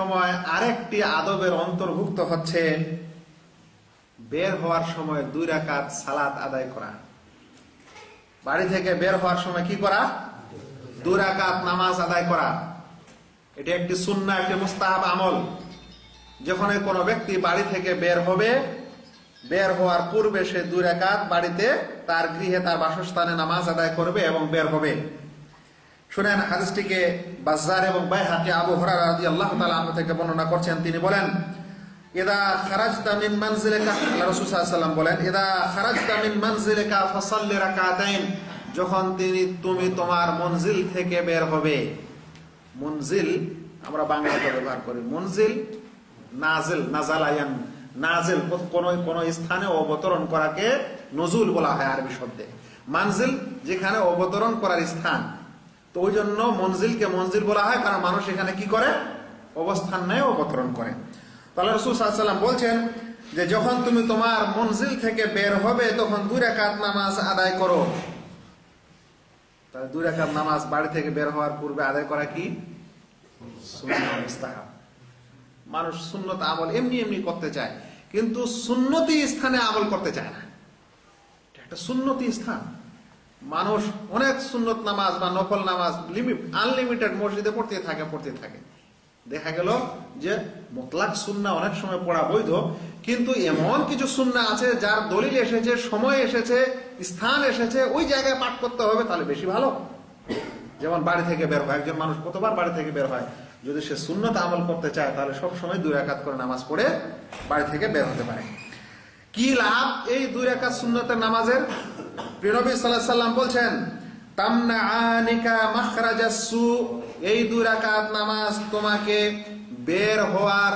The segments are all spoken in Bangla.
সময় আরেকটি আদবের অন্তর্ভুক্ত হচ্ছে বের হওয়ার সময় দুই রাকাত সালাত আদায় করা। বাড়ি থেকে বের হওয়ার সময় কি করা? দুই রাকাত নামাজ আদায় করা। এটি একটি সুন্না একটি মুস্তাহাব আমল। যখন কোনো ব্যক্তি বাড়ি থেকে বের হবে, বের হওয়ার পূর্বে সে দুই রাকাত বাড়িতে তার গৃহে, তার বাসস্থানে নামাজ আদায় করবে এবং বের হবে। শুনেন হাদিসটিকে বাজার এবং বাইহাকি আবু হরার রাজি আল্লাহ তালা আনহু থেকে বর্ণনা করছেন। তিনি বলেন, ইদা খারাজতা মিন মানজিলিকা আল্লাহ রাসূল ওয়াসাল্লাম বলেন, ইদা খারাজতা মিন মানজিলিকা ফাসাল্লি রাকাতাইন যখন তিনি, তুমি তোমার মঞ্জিল থেকে বের হবে। মঞ্জিল আমরা বাংলাতে ব্যবহার করি। মঞ্জিল নাজিল, নাজালায়ান, নাজিল কোন কোন স্থানে অবতরণ করাকে নজুল বলা হয় আরবি শব্দে। মানজিল যেখানে অবতরণ করার স্থান তো ওই জন্য মঞ্জিলকে মঞ্জিল বলা হয়, কারণ মানুষ এখানে কি করে? অবস্থান নেয়, অবতরণ করে। তাহলে রসুল সাল্লাম বলছেন যে, যখন তুমি তোমার মঞ্জিল থেকে বের হবে, তখন দুই রেখাত নামাজ আদায় করো। তাহলে দুই রেখাত নামাজ বাড়ি থেকে বের হওয়ার পূর্বে আদায় করা কি? মানুষ সুন্নত আমল এমনি এমনি করতে চায়, কিন্তু সুন্নতি স্থানে আমল করতে চায় না। এটা একটা সুন্নতি স্থান। মানুষ অনেক সুন্নত নামাজ বা নকল নামাজ লিমিট আনলিমিটেড মসজিদে পড়তে থাকে পড়তে থাকে। দেখা গেল যে মোতলাক সুন্না অনেক সময় পড়া বৈধ, কিন্তু এমন কিছু সুন্না আছে যার দলিল এসেছে, সময় এসেছে, স্থান এসেছে, ওই জায়গায় পাঠ করতে হবে, তাহলে বেশি ভালো। যেমন বাড়ি থেকে বের হয়, একজন মানুষ কতবার বাড়ি থেকে বের হয়? যদি সে শূন্যত আমল করতে চায়, তাহলে সব সময় দুই একাত করে নামাজ পড়ে বাড়ি থেকে বের হতে পারে। কি লাভ এই দুই একাত সুন্নতের নামাজের? প্রিয়নবী সাল্লাহ সাল্লাম বলছেন তামনা আনিকা মাখরাজাসু এই দুই রাকাত নামাজ তোমাকে বের হওয়ার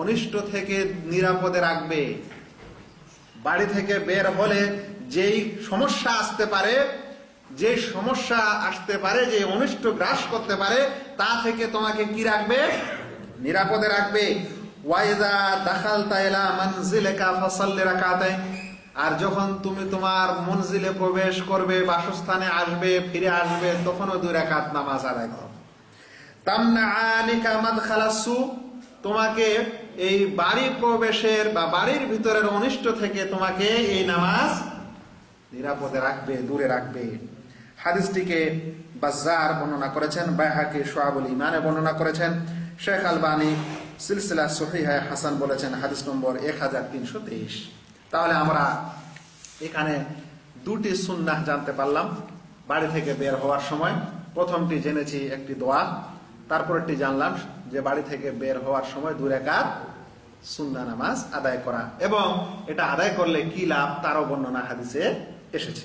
অনিষ্ট থেকে নিরাপদে রাখবে। বাড়ি থেকে বের হলে যেই সমস্যা আসতে পারে যে সমস্যা আসতে পারে, যে অনিষ্ট গ্রাস করতে পারে, তা থেকে তোমাকে কি রাখবে? নিরাপদে রাখবে। ওয়াইদা দাখাল তাইলা মানজিলেকা ফাসাল্লি রাকাতাইন। আর যখন তুমি তোমার মনজিলে প্রবেশ করবে, বাসস্থানে আসবে, ফিরে আসবে, তখনও দুই রাকাত নামাজ আদায় করো। তামনা তোমাকে এই বাড়ি প্রবেশের বা বাড়ির ভিতরের অনিষ্ট থেকে তোমাকে এই নামাজ নিরাপদে রাখবে, দূরে রাখবে। হাদিসটিকে বাজার বর্ণনা করেছেন, বাইহাকি সোয়াবুল ইমানে বর্ণনা করেছেন, শেখ আলবানী সিলসিলা সহিহায় হাসান বলেছেন, হাদিস নম্বর এক হাজার তিনশো তেইশ। তাহলে আমরা এখানে দুটি সুন্নাহ জানতে পারলাম বাড়ি থেকে বের হওয়ার সময়। প্রথমটি জেনেছি একটি দোয়া তারপরটি জানলাম যে বাড়ি থেকে বের হওয়ার সময় দূরে কাজ সুন্দা নামাজ আদায় করা। এবং এটা আদায় করলে কি লাভ তারও বর্ণনা হাদিসে এসেছে।